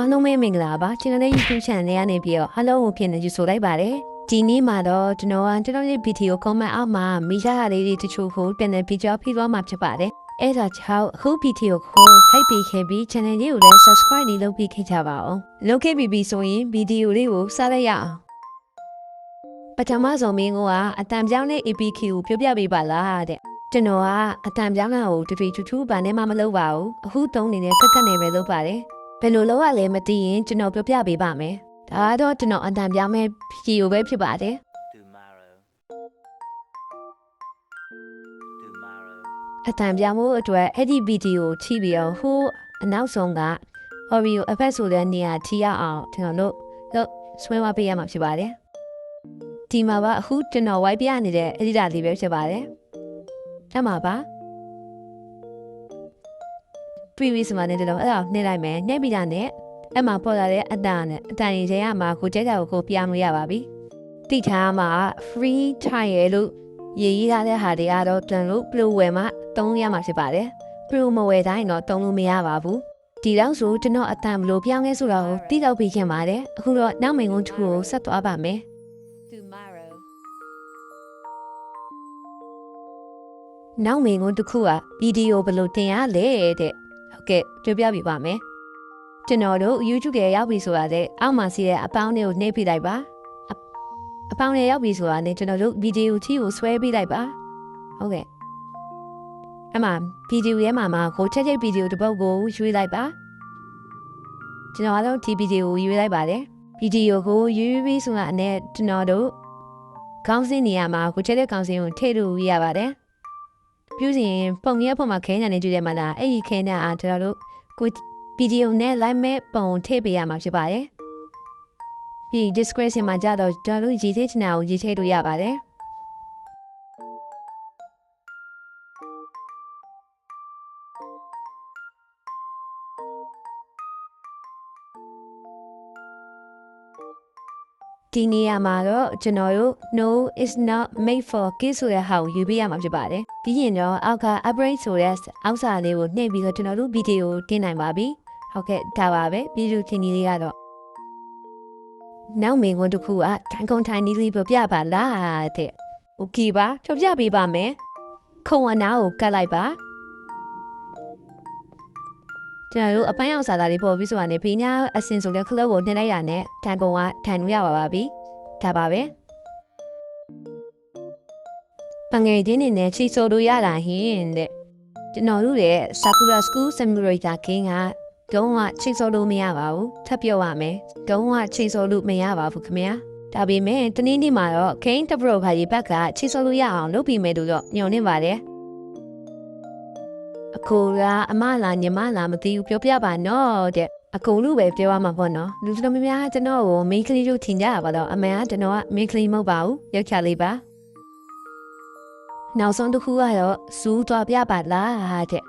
အားလုံးပဲမင်္ဂလာပါကျွန်တော်ရဲ့ YouTube channel လေးကနေပြီးတော့ hello ကိုဖြစ်နေယူဆိုလိုက်ပါတယ်ဒီနေ့မှာတော့ကျွန်တော်ကကျွန်တော်ရဲ့ video comment အောက်မှာမိသားရလေးတွေတချို့ကိုပြန်လည်ပြီးကြောဖိသွားမှာဖြစ်ပါတယ်အဲ့ဒါကြောင့်အခု video ကိုထိုက်ပြီးခဲ့ပြီး channel လေးကိုလည်း subscribe လေးလုပ်ပြီးခဲ့ကြပါအောင်လုပ်ခဲ့ပြီးပြီဆိုရင် video လေးကိုစလိုက်ရအောင်ပထမဆုံးမင်းကအတန်ပြောင်းတဲ့ APK ကိုပြောပြပေးပါလားတဲ့ကျွန်တော်ကအတန်ပြောင်းတာကိုတပီထူးထူးဘာနဲ့မှမလုပ်ပါဘူးအခုတုံးနေတဲ့ကက်ကက်နေပဲလုပ်ပါတယ် ဘယ်လိုလုပ်ရလဲမသိရင်ကျွန်တော်ပြောပြပေးပါမယ်။ဒါကတော့ကျွန်တော်အတန်ပြောင်းမဲ့ဗီဒီယိုပဲဖြစ်ပါတယ် tomorrow tomorrow ။အတန်ပြောင်းမှုအတွက်အဲ့ဒီဗီဒီယိုချိပြီးတော့ဟိုအနောက်ဆုံးက audio effect ဆိုတဲ့နေရာထိရအောင်ကျွန်တော်တို့လို့ဆွဲမပေးရမှာဖြစ်ပါတယ်။ဒီမှာပါအခုကျွန်တော် wipe ပြနေတဲ့ editor လေးပဲဖြစ်ပါတယ်။အဲ့မှာပါ previous မှာနေတယ်တော့အဲ့ဒါနှိမ့်လိုက်မယ်နှိမ့်ပြီးတာနဲ့အဲ့မှာပေါ်လာတဲ့အတန်နဲ့အတန်ရင်ထဲကမှာကိုကျဲတာကိုကိုပြောင်းလို့ရပါပြီတိထားမှာ free trial လို့ရေးရေးထားတဲ့ဟာတွေကတော့တန်လို့ blue ဝယ်မှာတုံးရမှာဖြစ်ပါတယ် blue မဝယ်တိုင်းတော့တုံးလို့မရပါဘူးဒီတော့ဆိုကျွန်တော်အတန်ဘလို့ပြောင်းလဲဆိုတာကိုတိတော့ပြီးခင်ပါတယ်အခုတော့နောက်မင်ကုန်းတစ်ခုကိုဆက်သွားပါမယ် tomorrow နောက်မင်ကုန်းတစ်ခုကဗီဒီယိုဘယ်လိုတင်ရလဲတဲ့ဟုတ် ကဲ့ပြောပြပြပါမယ်ကျွန်တော်တို့ YouTube ရဲ့ရောက်ပြီဆိုတာတဲ့အောက်မှာစီတဲ့အပေါင်းလေးကိုနှိပ်ပြလိုက်ပါအအပေါင်းလေးရောက်ပြီဆိုတာနဲ့ကျွန်တော်တို့ဗီဒီယိုချီကိုဆွဲပြလိုက်ပါဟုတ်ကဲ့အမှဗီဒီယိုရဲ့မှာမှာကိုချက်ချက်ဗီဒီယိုတစ်ပုတ်ကိုရွေးလိုက်ပါကျွန်တော်ကတော့ဒီဗီဒီယိုကိုရွေးလိုက်ပါတယ်ဗီဒီယိုကိုရွေးပြီးဆိုတာနဲ့ကျွန်တော်တို့ခေါင်းစဉ်နေရာမှာကိုချက်တဲ့ခေါင်းစဉ်ကိုထည့်လို့ရပါတယ် ပြုစီရင်ပုံရက်ပုံမှာခဲညာနေကြည့်တယ်မလားအဲ့ဒီခဲညာအားကျွန်တော်တို့ကိုဗီဒီယိုနဲ့ live မဲ့ပုံထည့်ပေးရမှာဖြစ်ပါတယ်။ပြီး description မှာကြတော့ကျွန်တော်တို့ရေးသေးချင်တာကိုရေးထည့်လို့ရပါတယ်။။ ဒီနေရာမှာတော့ကျွန်တော်တို့ no is not made for kids ဆိုတဲ့ဟာကိုယူပေးရမှာဖြစ်ပါတယ်။ပြီးရင်တော့အောက်က upgrade ဆိုတဲ့အောက်စာလေးကိုနှိပ်ပြီးတော့ကျွန်တော်တို့ဗီဒီယိုတင်နိုင်ပါပြီ။ဟုတ်ကဲ့ဒါပါပဲပြည်သူချင်းကြီးလေးကတော့နောက်မင်းဝန်တစ်ခုကထိုင်ကုန်ထိုင်နီးလေးပြပြပါလားတဲ့။ Okay ပါပြပြပေးပါမယ်။ခုံအနာကိုကတ်လိုက်ပါ။ ကျွန်တော်တို့အပိုင်းအောင်စာသားလေးပေါ်ပြီးဆိုတာနဲ့ဖေးညာအစင်ဆိုတဲ့ခလုတ်ကိုနှိမ့်လိုက်ရတဲ့ထိုင်ပုံကထိုင်လို့ရပါပါပြီ။ဒါပါပဲ။ပငယ်ချင်းနေနဲ့ချီဆိုလို့ရတာဟင်းတဲ့။ကျွန်တော်တို့ရဲ့ Sakura School Simulator King ကတုံးကချိတ်စောလို့မရပါဘူးထပ်ပြောပါမယ်တုံးကချိတ်စောလို့မရပါဘူးခင်ဗျာဒါပေမဲ့တနည်းနေ့မှာတော့ King တပရိုဖာရီဘက်ကချိတ်စောလို့ရအောင်လုပ်ပြီးမယ်လို့တော့ညွှန်နေပါတယ် အကူကအမလာညီမလာမသိဘူးပြောပြပါနော်တဲ့အကူလူပဲပြောရမှာပေါ့နော်လူတော်များများကျွန်တော်ကိုမိန်းကလေးတို့ထင်ကြတာပါတော့အမေကကျွန်တော်ကမိန်းကလေးမဟုတ်ပါဘူးရောက်ချလေးပါနောက်ဆုံးတစ်ခုကတော့စူးသွားပြပါလားတဲ့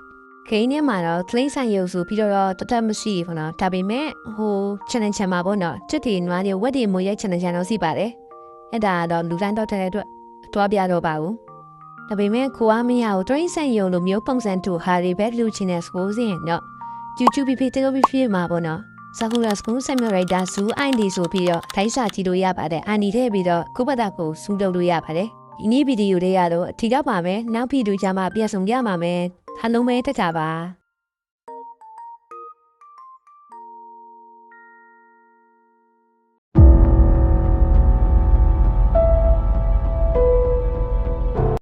ခင်းထဲမှာတော့ကလိမ့်ဆိုင်ရုပ်ဆိုပြီးတော့တတ်မရှိဘူးနော်ဒါပေမဲ့ဟို channel ချန်မှာပေါ့နော်ချစ်တီနွားတွေဝက်တွေမွေးရဲ့ channel ချန်တော့စီပါတယ်အဲ့ဒါတော့လူတိုင်းတော့တဲ့အတွက်တွားပြတော့ပါဘူး ဒါပေမဲ့ကိုအားမရဘူးတရိတ်ဆိုင်ရုံလိုမျိုးပုံစံတူဟာတွေပဲလူချင်းတဲ့စကိုးစင်တော့ YouTube ဖြစ်ဖြစ်တေဖြစ်မှာပေါ့နော် Sakura School Simulator Zoo ID ဆိုပြီးတော့ထိုင်းစာကြည့်လို့ရပါတယ်အန်ဒီထည့်ပြီးတော့ကိုယ့်ဘက်ကိုစူးလုပ်လို့ရပါတယ်ဒီနေ့ဗီဒီယိုလေးကတော့အထီတော့ပါမယ်နောက်ဗီဒီယိုကြမှာပြန်ဆောင်ကြပါမယ်အားလုံးပဲတက်ကြပါ